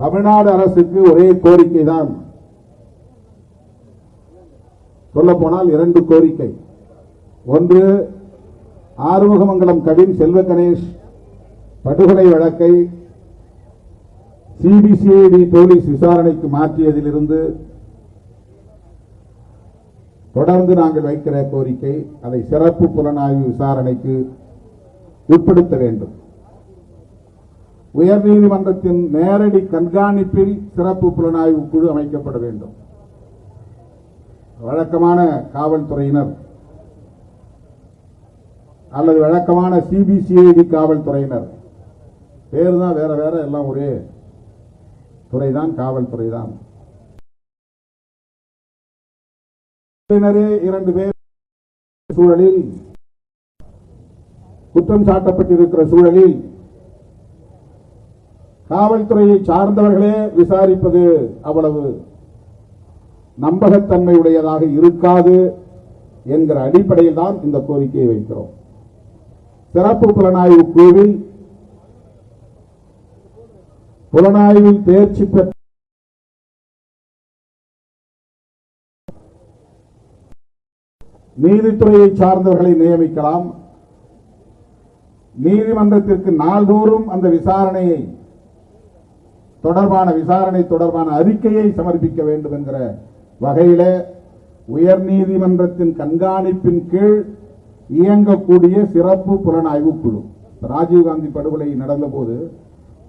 தமிழ்நாடு அரசுக்கு ஒரே கோரிக்கை தான் சொல்ல போனால் இரண்டு கோரிக்கை. ஒன்று ஆறுமுகமங்கலம் கவின் செல்வ கணேஷ் படுகொலை வழக்கை சிபிசிஐடி போலீஸ் விசாரணைக்கு மாற்றியதிலிருந்து தொடர்ந்து நாங்கள் வைக்கிற கோரிக்கை அதை சிறப்பு புலனாய்வு விசாரணைக்கு உட்படுத்த வேண்டும். உயர்நீதிமன்றத்தின் நேரடி கண்காணிப்பில் சிறப்பு புலனாய்வு குழு அமைக்கப்பட வேண்டும். வழக்கமான காவல்துறையினர் அல்லது வழக்கமான சிபிசிஐடி காவல்துறையினர். பேர் தான் வேற வேற எல்லாம் ஒரே துறைதான் காவல்துறை தான் இரண்டு பேர் சூழலில் குற்றம் சாட்டப்பட்டிருக்கிற சூழலில் காவல்துறையை சார்ந்தவர்களே விசாரிப்பது அவ்வளவு நம்பகத்தன்மை உடையதாக இருக்காது என்கிற அடிப்படையில் தான் இந்த கோரிக்கையை வைக்கிறோம். சிறப்பு புலனாய்வு குழுவில் புலனாய்வில் தேர்ச்சி பெற்ற நீதித்துறையை சார்ந்தவர்களை நியமிக்கலாம். நீதிமன்றத்திற்கு நாள்தோறும் அந்த விசாரணையை தொடர்பான விசாரணை தொடர்பான அறிக்கையை சமர்ப்பிக்க வேண்டும் என்கிற வகையில உயர் நீதிமன்றத்தின் கண்காணிப்பின் கீழ் இயங்கக்கூடிய சிறப்பு புலனாய்வு குழு ராஜீவ்காந்தி படுகொலை நடந்தபோது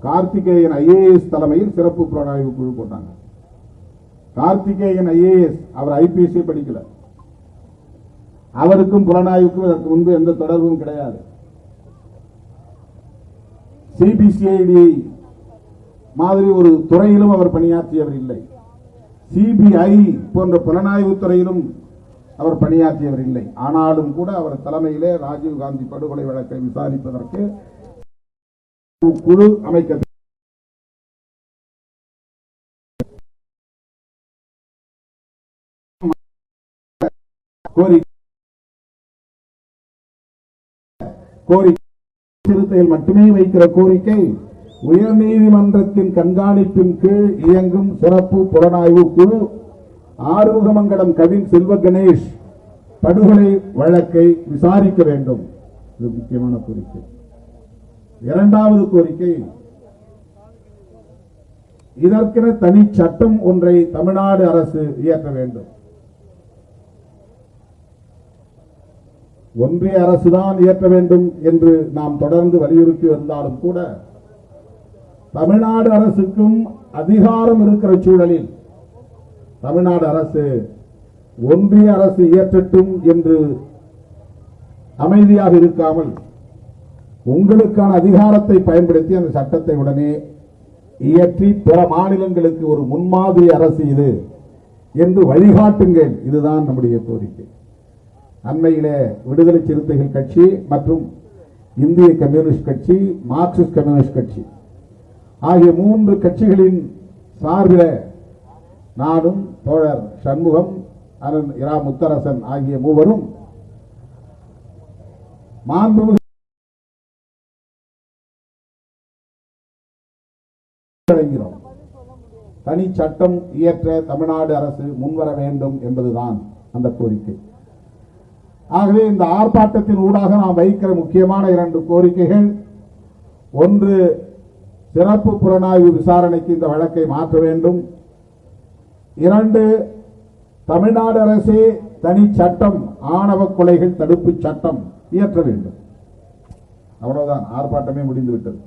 கார்த்திகேயன் ஐஏஎஸ் தலைமையில் சிறப்பு புலனாய்வு குழு போட்டாங்க. கார்த்திகேயன் ஐஏஎஸ் அவர் ஐபிஎஸ்சி படிக்கல. அவருக்கும் புலனாய்வுக்கும் இதற்கு முன்பு எந்த தொடர்பும் கிடையாது. சிபிசிஐடி மாதிரி ஒரு துறையிலும் அவர் பணியாற்றியவர் இல்லை. சிபிஐ போன்ற புலனாய்வு துறையிலும் அவர் பணியாற்றியவர் இல்லை. ஆனாலும் கூட அவர் தலைமையிலே ராஜீவ்காந்தி படுகொலை வழக்கை விசாரிப்பதற்கு குழு அமைக்க கோரிக்கை கோரிக்கை மட்டுமே வைக்கிற கோரிக்கை உயர்நீதிமன்றத்தின் கண்காணிப்பின் கீழ் இயங்கும் சிறப்பு புலனாய்வு குழு ஆறுமுகமங்கலம் கவின் செல்வ கணேஷ் படுகொலை வழக்கை விசாரிக்க வேண்டும். இது முக்கியமான கோரிக்கை. இரண்டாவது கோரிக்கை இதற்கென தனி சட்டம் ஒன்றை தமிழ்நாடு அரசு இயக்க வேண்டும். ஒன்றிய அரசுதான் இயக்க வேண்டும் என்று நாம் தொடர்ந்து வலியுறுத்தி வந்தாலும் கூட தமிழ்நாடு அரசுக்கும் அதிகாரம் இருக்கிற சூழலில் தமிழ்நாடு அரசு ஒன்றிய அரசு இயற்றட்டும் என்று அமைதியாக இருக்காமல் உங்களுக்கான அதிகாரத்தை பயன்படுத்தி அந்த சட்டத்தை உடனே இயற்றி பிற மாநிலங்களுக்கு ஒரு முன்மாதிரி அரசு இது என்று வழிகாட்டுங்கள். இதுதான் நம்முடைய கோரிக்கை. அண்மையிலே விடுதலை சிறுத்தைகள் கட்சி மற்றும் இந்திய கம்யூனிஸ்ட் கட்சி மார்க்சிஸ்ட் கம்யூனிஸ்ட் கட்சி ஆகிய மூன்று கட்சிகளின் சார்பில் நானும் தோழர் சண்முகம் அனன் இரா முத்தரசன் ஆகிய மூவரும் மாண்புமிகு வழங்கினோம் தனி சட்டம் இயற்ற தமிழ்நாடு அரசு முன்வர வேண்டும் என்பதுதான் அந்த கோரிக்கை. ஆகவே இந்த ஆர்ப்பாட்டத்தின் ஊடாக நாம் வைக்கிற முக்கியமான இரண்டு கோரிக்கைகள். ஒன்று சிறப்பு புலனாய்வு விசாரணைக்கு இந்த வழக்கை மாற்ற வேண்டும். இரண்டு தமிழ்நாடு அரசே தனி சட்டம் ஆணவ கொலைகள் தடுப்பு சட்டம் இயற்ற வேண்டும். அவ்வளவுதான் ஆர்ப்பாட்டமே முடிந்துவிட்டது.